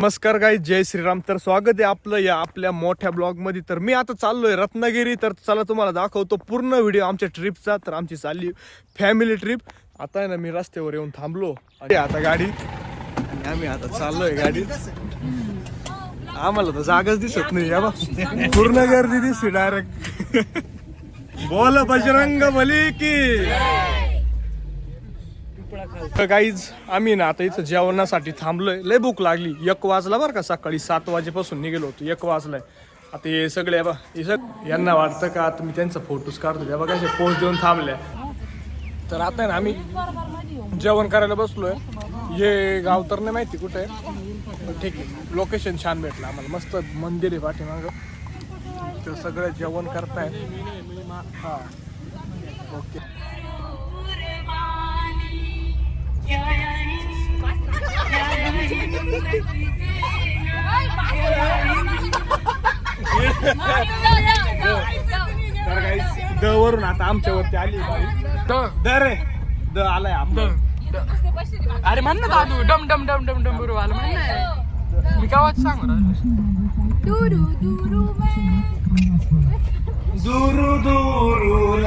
नमस्कार गाई जय श्रीराम. तर स्वागत आहे आपलं या आपल्या मोठ्या ब्लॉगमध्ये तर मी आता चाललोय रत्नागिरी. तर चला तुम्हाला दाखवतो पूर्ण व्हिडिओ आमच्या ट्रिपचा. तर आमची चालली फॅमिली ट्रिप आता आहे ना मी रस्त्यावर येऊन थांबलो. आणि आता गाडी. आणि आम्ही आता चाललोय गाडीत आम्हाला तर जागाच दिसत नाही या बा. पूर्ण गर्दी दिसते डायरेक्ट बोल बजरंग बली की. तर गाईज आम्ही ना आता इथं जेवणासाठी थांबलोय. लय भूक लागली. एक वाजला बरं का सकाळी सात वाजेपासून निघेलो होतो. एक वाजलाय. आता हे सगळे बा सग यांना वाटतं का आता मी त्यांचा फोटोज काढतो? त्या बघा पोस्ट देऊन थांबल्या. तर आता आहे ना आम्ही जेवण करायला बसलोय. हे गाव तर नाही माहिती कुठे ठीक आहे. लोकेशन छान भेटलं आम्हाला. मस्त मंदिर आहे पाठीमागं. तर सगळं जेवण करताय हा. ओके तर काही द वरून आता आमच्यावरती आली बाई. द. रे. द आलाय आपलं अरे म्हण ना दादू डम डम डम डम डम बरोबर आलं म्हण ना. मी गावात सांग. दुरू दुरू दुरू दुरू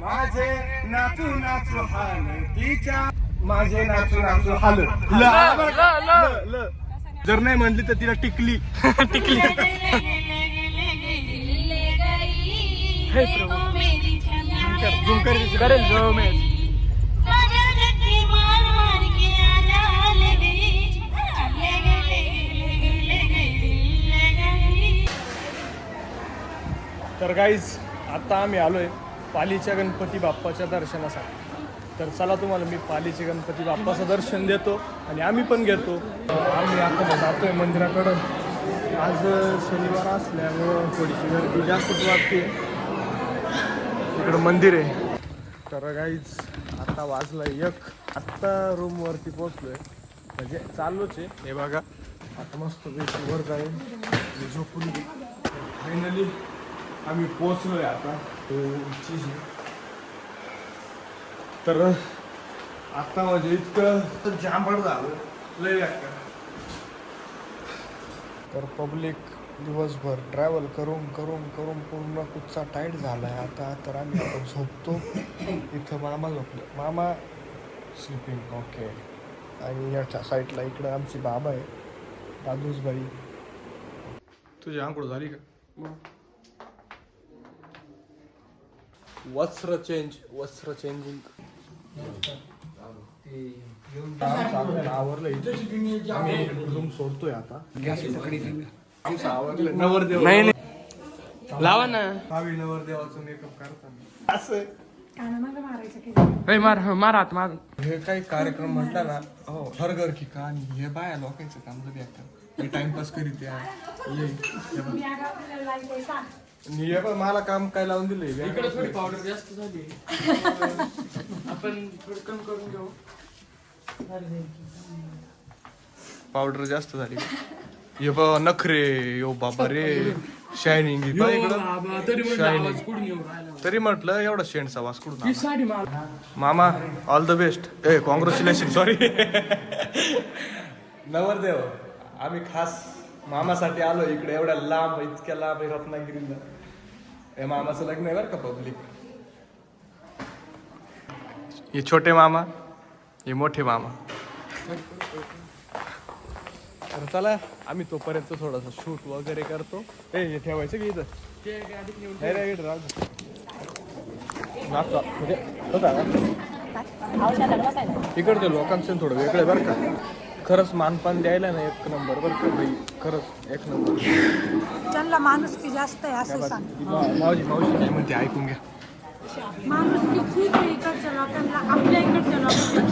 माझे नाचू नाचू हाल तिच्या माझे नाचू नाचू हाल. जर नाही म्हणली तर तिला टिकली. टिकली. हे. झुमकर दिसली. करेल तर गाईज आता आम्ही आलो आहे पालीच्या गणपती बाप्पाच्या दर्शनासाठी. तर चला तुम्हाला मी पालीचे गणपती बाप्पाचं दर्शन देतो आणि आम्ही पण घेतो. आम्ही आता जातो आहे मंदिराकडं. आज शनिवार असल्यामुळं थोडीशी गर्दी जास्तच वाटते. इकडं मंदिर आहे. तर गाईज आता वाजलं एक. आत्ता रूमवरती पोचलोय म्हणजे चाललोच आहे. हे बघा. आता मस्त वेळ वर जाईल झोपून फायनली आम्ही पोचलोय आता. तो उंचीशी. तर आता म्हणजे इतकं जांभळ झालं. लय. तर पब्लिक दिवसभर ट्रॅव्हल करून करून करून पूर्ण कुच्चा टाईट झालाय. आता तर आम्ही आता झोपतो. इथं मामा झोपले. मामा स्लिपिंग ओके आणि याच्या साईडला इकडं आमची बाबा आहे. दादूस बाई तुझी आंघोळ झाली का? वस्त्र चेंज वस्त्र चेंजिंग. आवरलं सोडतोय आता. आमचं आवरलं. नवरदेव नाही नाही. लावा ना. भावी नवरदेवाचं मेकअप करताना. असं. ए, मार हं, मार हात मार. हे काही कार्यक्रम म्हटला ना हो हर घर की कहाणी हे बाया लोकांचं काम जरी आता. हे टाइमपास करीत ये, हे बघ, मला काम काय लावून दिलंय इकडे थोडी पावडर जास्त झाली. आपण थोडं कमी करून घेऊ. पावडर जास्त झाली. हे बघ नखरे. यो बाबा रे. शायनिंग यो बाबा, तरी म्हणलं Shining. आवाज कुठून येऊ राहिला? तरी म्हटलं एवढा शेंडचा वास कुठून ही आला? साडी मार. मामा ऑल द बेस्ट ए कॉंग्रॅच्युलेशन सॉरी नवरदेव आम्ही खास मामासाठी आलो इकडे एवढ्या लांब इतक्या लांब आहे रत्नागिरीला. हे मामाचं लग्न आहे बरं का पब्लिक? हे छोटे मामा हे मोठे मामा. तर चला आम्ही तोपर्यंत थोडासा शूट वगैरे करतो. ए हे ठेवायचं की इथं? ते म्हणजे, लोकांचं थोडं वेगळं बरं का. खरंच मानपान द्यायला ना एक नंबर बरं का बाई? खरंच एक नंबर. त्यांना माणूस की जास्त आहे असं सांग. ती मा- मावशी मावशी काय म्हणते ऐकून घ्या. माणूस की खूप आहे इकडच्या लोकांना आपल्या इकडच्या लोकांना.